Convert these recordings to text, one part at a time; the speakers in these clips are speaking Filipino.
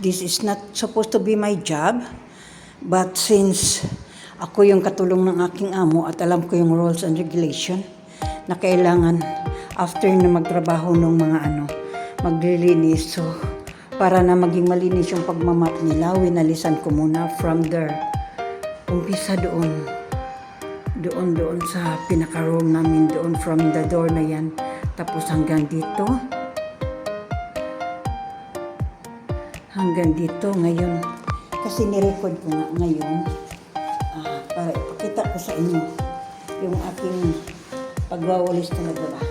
this is not supposed to be my job. But since ako yung katulong ng aking amo at alam ko yung rules and regulation na kailangan after na magtrabaho ng mga ano, maglilinis. So, para na maging malinis yung pagmamap nila, winalisan ko muna from there. Umpisa doon. Doon, doon sa pinaka-room namin, doon from the door na yan. Tapos hanggang dito. Hanggang dito ngayon. Kasi nirecord ko nga ngayon ah, para ipakita ko sa inyo yung aking pagwawalis talaga ba.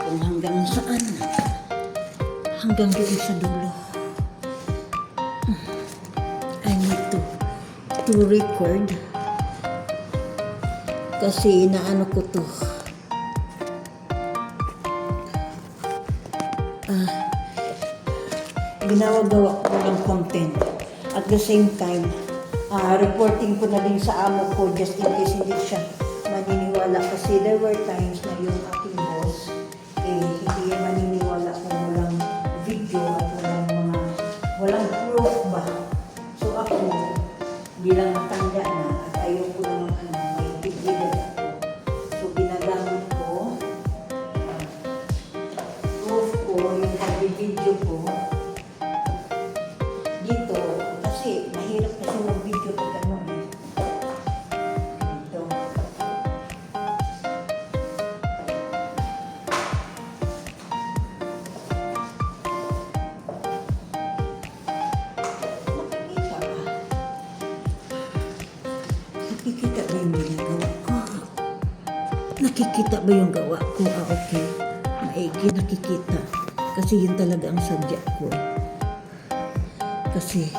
Kung hanggang saan. Hanggang doon sa dulo. I need to to record kasi inaano ko to ginawa-gawa ko ng content. At the same time ah reporting ko na din sa amo ko just in case hindi siya maniniwala. Kasi there were times na yung aking boss eh hindi yan maniniwala kung walang video at walang mga walang proof ba. So ako bilang matanda Nakikita ba yung gawa ko? Ah, okay. Maigi nakikita. Kasi yun talaga ang sadya ko. Kasi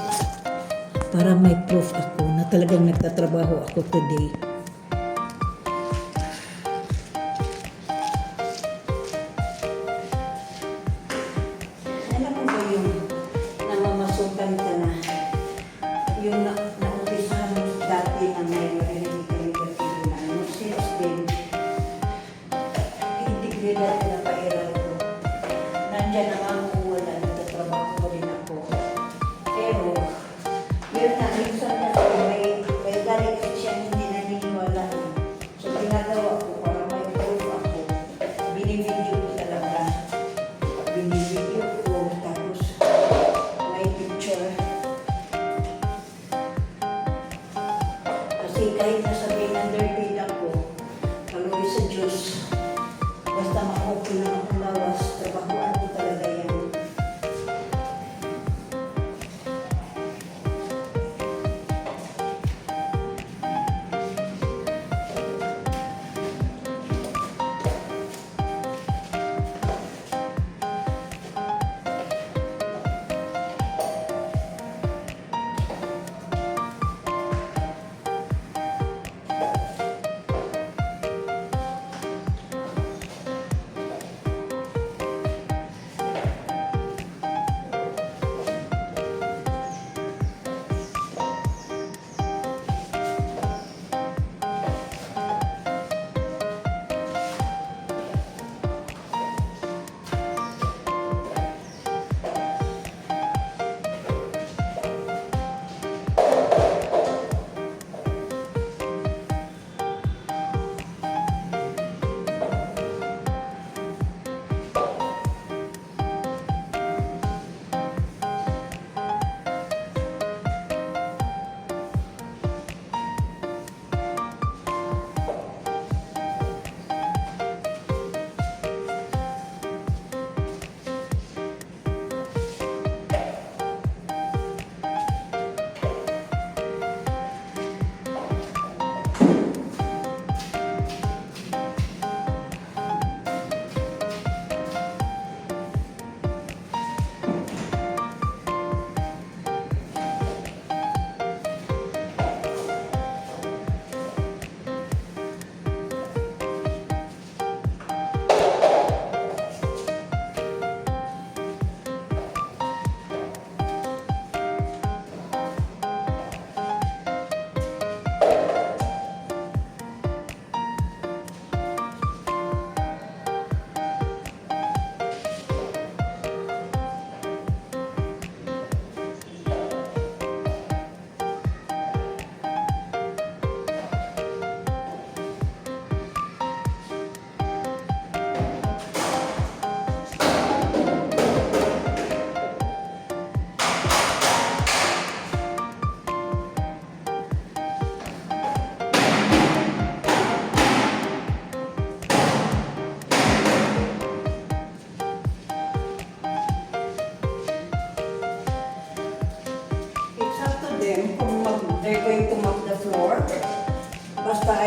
para may proof ako na talagang nagtatrabaho ako today. Integridad na pairal ko. Nandyan ang amo ko wala, nagtatrabaho ko rin ako. Pero, yun na, minsan na may, may galing kasi siya hindi naniniwala. So, ginagawa ko para may proof ako. Binibidyo ko talaga. Binibidyo ko, tapos may picture. Kasi kahit nasabihin ng third ako, kaluwi sa Diyos, basta ma-okay lang akong lawas,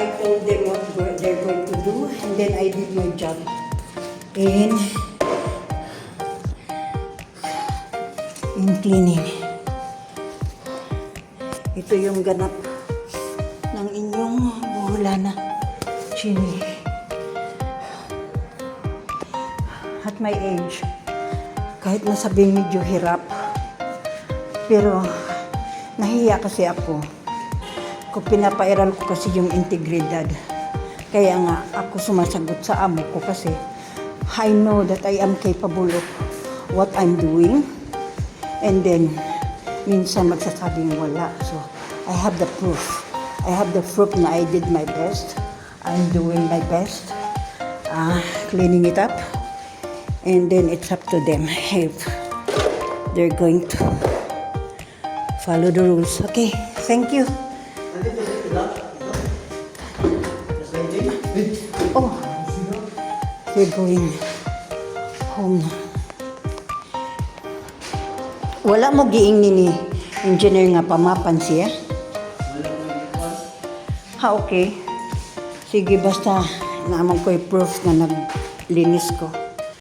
I told them what they're going to do, and then I did my job. In, in cleaning. Ito yung ganap ng inyong buhula na chini. At my age, kahit nasabing medyo hirap, pero nahiya kasi ako. Kung pinapairal ko kasi yung integridad. Kaya nga ako sumasagot sa amo ko kasi I know that I am capable of what I'm doing. And then, minsan magsasabing wala. So, I have the proof. I have the proof na I did my best. I'm doing my best. Uh, cleaning it up. And then it's up to them if they're going to follow the rules. Okay, thank you. Oh, they're going home. Wala mo giing ni engineer nga pamapan? Ha, okay. Sige, basta naman ko'y proof na naglinis ko.